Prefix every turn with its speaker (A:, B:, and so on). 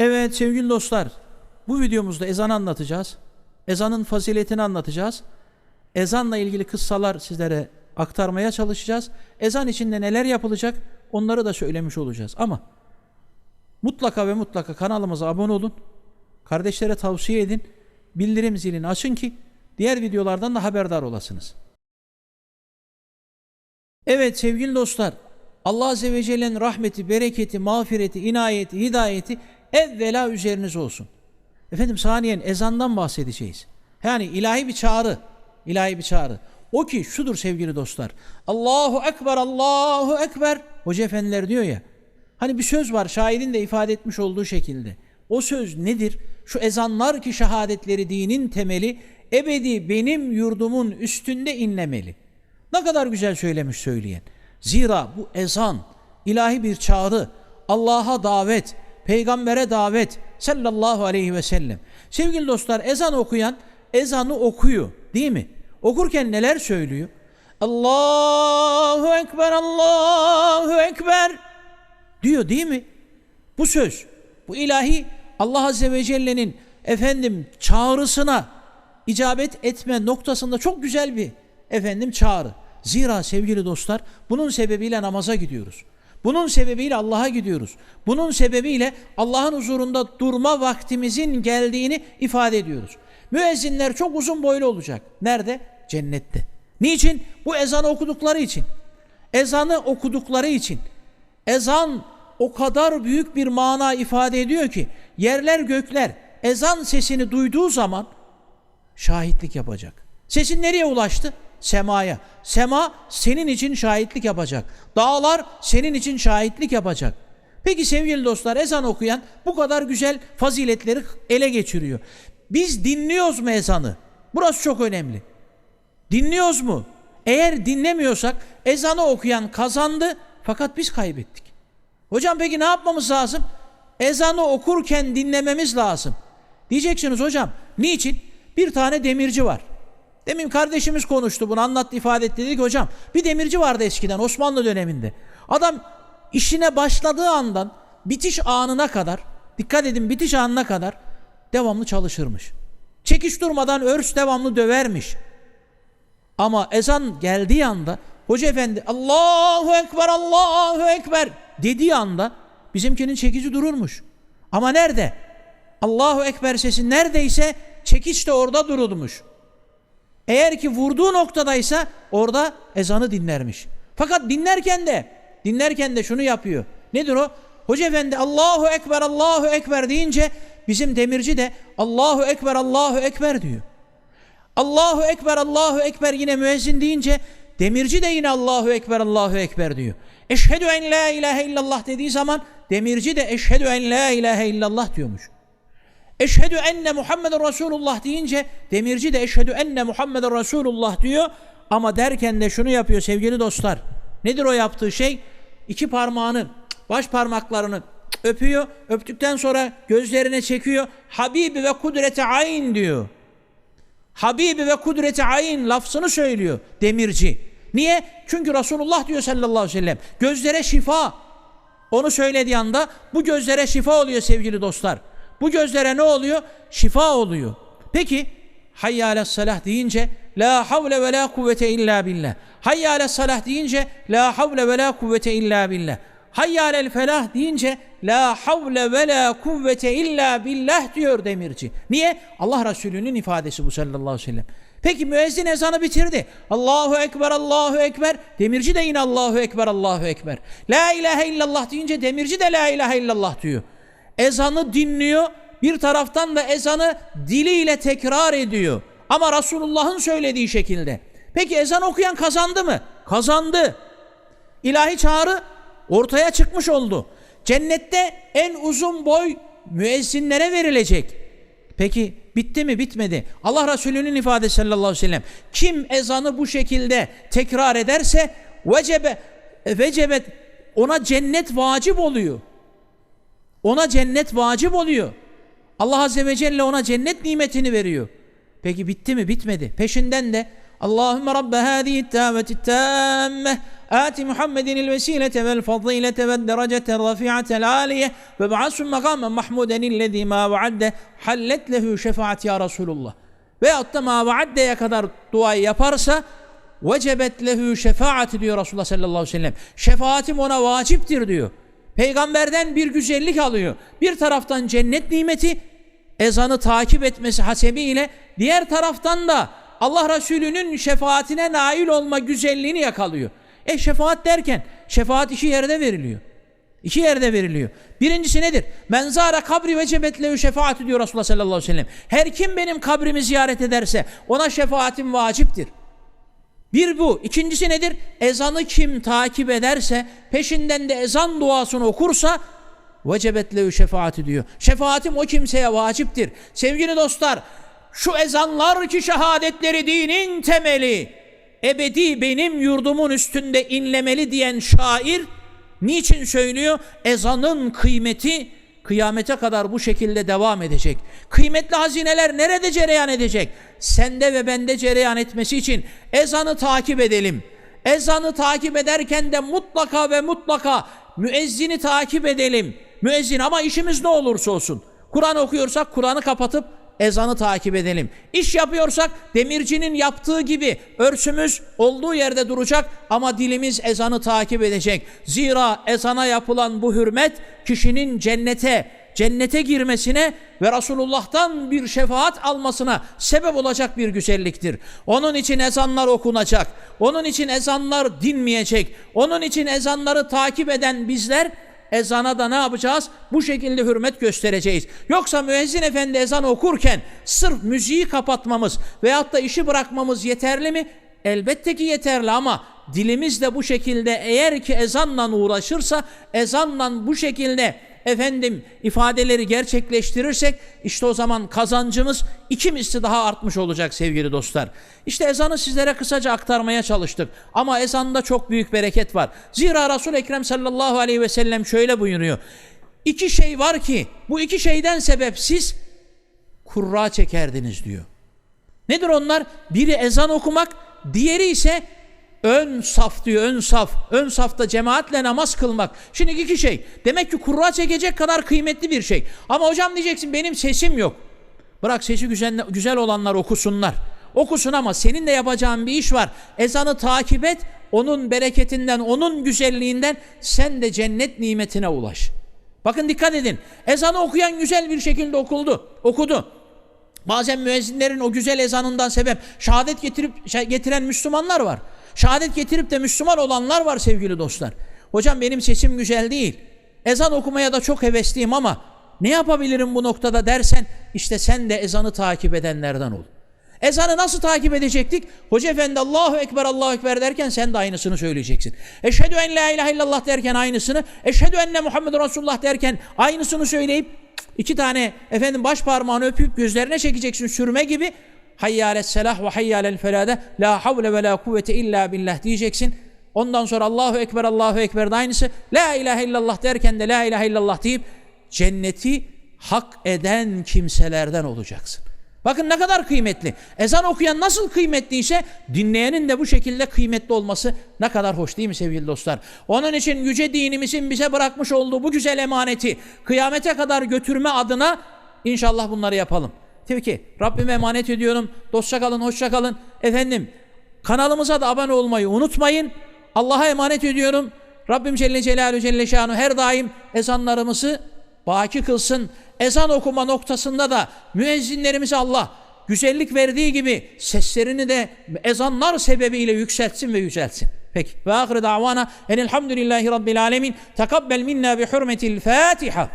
A: Evet sevgili dostlar, bu videomuzda ezanı anlatacağız. Ezanın faziletini anlatacağız. Ezanla ilgili kıssalar sizlere aktarmaya çalışacağız. Ezan içinde neler yapılacak onları da söylemiş olacağız. Ama mutlaka ve mutlaka kanalımıza abone olun. Kardeşlere tavsiye edin. Bildirim zilini açın ki diğer videolardan da haberdar olasınız. Evet sevgili dostlar, Allah Azze ve Celle'nin rahmeti, bereketi, mağfireti, inayeti, hidayeti evvela üzerinize olsun. Efendim saniyen ezandan bahsedeceğiz. Yani ilahi bir çağrı, ilahi bir çağrı. O ki şudur sevgili dostlar. Allahu Ekber, Allahu Ekber. Hoca efendiler diyor ya. Hani bir söz var şairin de ifade etmiş olduğu şekilde. O söz nedir? Şu ezanlar ki şehadetleri dinin temeli ebedi benim yurdumun üstünde inlemeli. Ne kadar güzel söylemiş söyleyen. Zira bu ezan ilahi bir çağrı, Allah'a davet, peygambere davet sallallahu aleyhi ve sellem. Sevgili dostlar ezan okuyan ezanı okuyor değil mi? Okurken neler söylüyor? Allahu Ekber, Allahu Ekber diyor değil mi? Bu söz, bu ilahi Allah Azze ve Celle'nin efendim çağrısına icabet etme noktasında çok güzel bir efendim çağrı. Zira sevgili dostlar bunun sebebiyle namaza gidiyoruz. Bunun sebebiyle Allah'a gidiyoruz. Bunun sebebiyle Allah'ın huzurunda durma vaktimizin geldiğini ifade ediyoruz. Müezzinler çok uzun boylu olacak. Nerede? Cennette. Niçin? Bu ezanı okudukları için. Ezanı okudukları için. Ezan o kadar büyük bir mana ifade ediyor ki yerler gökler ezan sesini duyduğu zaman şahitlik yapacak. Sesin nereye ulaştı? Semaya. Sema senin için şahitlik yapacak. Dağlar senin için şahitlik yapacak. Peki sevgili dostlar ezan okuyan bu kadar güzel faziletleri ele geçiriyor. Biz dinliyoruz mu ezanı? Burası çok önemli. Dinliyoruz mu? Eğer dinlemiyorsak ezanı okuyan kazandı fakat biz kaybettik. Hocam peki ne yapmamız lazım? Ezanı okurken dinlememiz lazım. Diyeceksiniz hocam niçin? Bir tane demirci var. Demin kardeşimiz konuştu bunu anlattı ifade etti dedi ki hocam bir demirci vardı eskiden Osmanlı döneminde. Adam işine başladığı andan bitiş anına kadar dikkat edin bitiş anına kadar devamlı çalışırmış. Çekiş durmadan örs devamlı dövermiş. Ama ezan geldiği anda hoca efendi Allahu Ekber Allahu Ekber dediği anda bizimkinin çekici dururmuş. Ama nerede? Allahu Ekber sesi neredeyse çekiç de orada durulmuş. Eğer ki vurduğu noktadaysa orada ezanı dinlermiş. Fakat dinlerken de dinlerken de şunu yapıyor. Nedir o? Hoca efendi Allahu Ekber Allahu Ekber deyince bizim demirci de Allahu Ekber Allahu Ekber diyor. Allahu Ekber Allahu Ekber yine müezzin deyince demirci de yine Allahu Ekber Allahu Ekber diyor. Eşhedü en la ilahe illallah dediği zaman demirci de eşhedü en la ilahe illallah diyormuş. Eşhedü enne Muhammeden Resulullah deyince demirci de eşhedü enne Muhammeden Resulullah diyor. Ama derken de şunu yapıyor sevgili dostlar. Nedir o yaptığı şey? İki parmağını, baş parmaklarını öpüyor. Öptükten sonra gözlerine çekiyor. Habibi ve kudreti ayn diyor. Habibi ve kudreti ayn lafzını söylüyor demirci. Niye? Çünkü Resulullah diyor sallallahu aleyhi ve sellem gözlere şifa. Onu söylediği anda bu gözlere şifa oluyor sevgili dostlar. Bu gözlere ne oluyor? Şifa oluyor. Peki hayya ala salah deyince la havle ve la kuvvete illa billah. Hayya ala salah deyince la havle ve la kuvvete illa billah. Hayya alel felah deyince la havle ve la kuvvete illa billah diyor demirci. Niye? Allah Resulü'nün ifadesi bu sallallahu aleyhi ve sellem. Peki müezzin ezanı bitirdi. Allahu Ekber, Allahu Ekber. Demirci de yine Allahu Ekber, Allahu Ekber. La ilahe illallah deyince demirci de la ilahe illallah diyor. Ezanı dinliyor. Bir taraftan da ezanı diliyle tekrar ediyor. Ama Resulullah'ın söylediği şekilde. Peki ezan okuyan kazandı mı? Kazandı. İlahi çağrı ortaya çıkmış oldu. Cennette en uzun boy müezzinlere verilecek. Peki bitti mi? Bitmedi. Allah Resulü'nün ifadesi sallallahu aleyhi ve sellem. Kim ezanı bu şekilde tekrar ederse vecebe vecebet ona cennet vacip oluyor. Ona cennet vacip oluyor. Allah Azze ve Celle ona cennet nimetini veriyor. Peki bitti mi? Bitmedi. Peşinden de Allahümme Rabbe hâzihi tâveti tâmme آت محمد الوسيلة والفضيلة والدرجة الرفيعة العالية وابعثه مقاما محمودا الذي ما وعده حلت له شفاعة ya Resulullah. Veyahut da ma vaaddeye kadar duayı yaparsa vecebet lehu şefaati diyor Resulullah sallallahu aleyhi ve sellem. Şefaatim ona vaciptir diyor. Peygamberden bir güzellik alıyor. Bir taraftan cennet nimeti, ezanı takip etmesi hasebiyle diğer taraftan da Allah Resulü'nün şefaatine nail olma güzelliğini yakalıyor. E şefaat derken şefaat iki yerde veriliyor. İki yerde veriliyor. Birincisi nedir? Men zâre kabri ve cebetlehu şefaatü diyor Resulullah sallallahu aleyhi ve sellem. Her kim benim kabrimi ziyaret ederse ona şefaatim vaciptir. Bir bu. İkincisi nedir? Ezanı kim takip ederse, peşinden de ezan duasını okursa vecebet lehu şefaati diyor. Şefaatim o kimseye vaciptir. Sevgili dostlar, şu ezanlar ki şehadetleri dinin temeli, ebedi benim yurdumun üstünde inlemeli diyen şair niçin söylüyor? Ezanın kıymeti kıyamete kadar bu şekilde devam edecek. Kıymetli hazineler nerede cereyan edecek? Sende ve bende cereyan etmesi için ezanı takip edelim. Ezanı takip ederken de mutlaka ve mutlaka müezzini takip edelim. Müezzin ama işimiz ne olursa olsun. Kur'an okuyorsak Kur'an'ı kapatıp ezanı takip edelim. İş yapıyorsak demircinin yaptığı gibi örsümüz olduğu yerde duracak ama dilimiz ezanı takip edecek. Zira ezana yapılan bu hürmet kişinin cennete, cennete girmesine ve Resulullah'tan bir şefaat almasına sebep olacak bir güzelliktir. Onun için ezanlar okunacak. Onun için ezanlar dinmeyecek. Onun için ezanları takip eden bizler ezana da ne yapacağız? Bu şekilde hürmet göstereceğiz. Yoksa müezzin efendi ezan okurken sırf müziği kapatmamız veyahut da işi bırakmamız yeterli mi? Elbette ki yeterli ama dilimiz de bu şekilde eğer ki ezanla uğraşırsa ezanla bu şekilde efendim ifadeleri gerçekleştirirsek işte o zaman kazancımız iki misli daha artmış olacak sevgili dostlar. İşte ezanı sizlere kısaca aktarmaya çalıştık ama ezanda çok büyük bereket var. Zira Resul Ekrem sallallahu aleyhi ve sellem şöyle buyuruyor. İki şey var ki bu iki şeyden sebep siz kurra çekerdiniz diyor. Nedir onlar? Biri ezan okumak, diğeri ise ön saf diyor, ön saf. Ön safta cemaatle namaz kılmak. Şimdi iki şey. Demek ki kurra çekecek kadar kıymetli bir şey. Ama hocam diyeceksin benim sesim yok. Bırak sesi güzel, güzel olanlar okusunlar. Okusun ama senin de yapacağın bir iş var. Ezanı takip et, onun bereketinden, onun güzelliğinden sen de cennet nimetine ulaş. Bakın dikkat edin. Ezanı okuyan güzel bir şekilde okuldu, okudu. Bazen müezzinlerin o güzel ezanından sebep şehadet getirip şey, getiren Müslümanlar var. Şehadet getirip de Müslüman olanlar var sevgili dostlar. Hocam benim sesim güzel değil. Ezan okumaya da çok hevesliyim ama ne yapabilirim bu noktada dersen işte sen de ezanı takip edenlerden ol. Ezanı nasıl takip edecektik? Hoca efendi Allahu Ekber Allahu Ekber derken sen de aynısını söyleyeceksin. Eşhedü en la ilahe illallah derken aynısını, eşhedü enne Muhammed Resulullah derken aynısını söyleyip iki tane efendim baş parmağını öpüp gözlerine çekeceksin sürme gibi. Hayyâles selah ve hayyâlel felâde la havle ve la kuvvete illa billah diyeceksin. Ondan sonra Allahu Ekber Allahu Ekber de aynısı. La ilahe illallah derken de la ilahe illallah deyip cenneti hak eden kimselerden olacaksın. Bakın ne kadar kıymetli. Ezan okuyan nasıl kıymetliyse dinleyenin de bu şekilde kıymetli olması ne kadar hoş değil mi sevgili dostlar? Onun için yüce dinimizin bize bırakmış olduğu bu güzel emaneti kıyamete kadar götürme adına inşallah bunları yapalım. Tabii ki Rabbime emanet ediyorum. Dostça kalın, hoşça kalın. Efendim kanalımıza da abone olmayı unutmayın. Allah'a emanet ediyorum. Rabbim Celle Celaluhu Celle Şanu her daim ezanlarımızı baki kılsın. Ezan okuma noktasında da müezzinlerimize Allah güzellik verdiği gibi seslerini de ezanlar sebebiyle yükseltsin ve yüceltsin. Peki. Ve ahire davana enelhamdülillahi rabbil alemin. Tekabbel minna bi hürmetil Fatiha.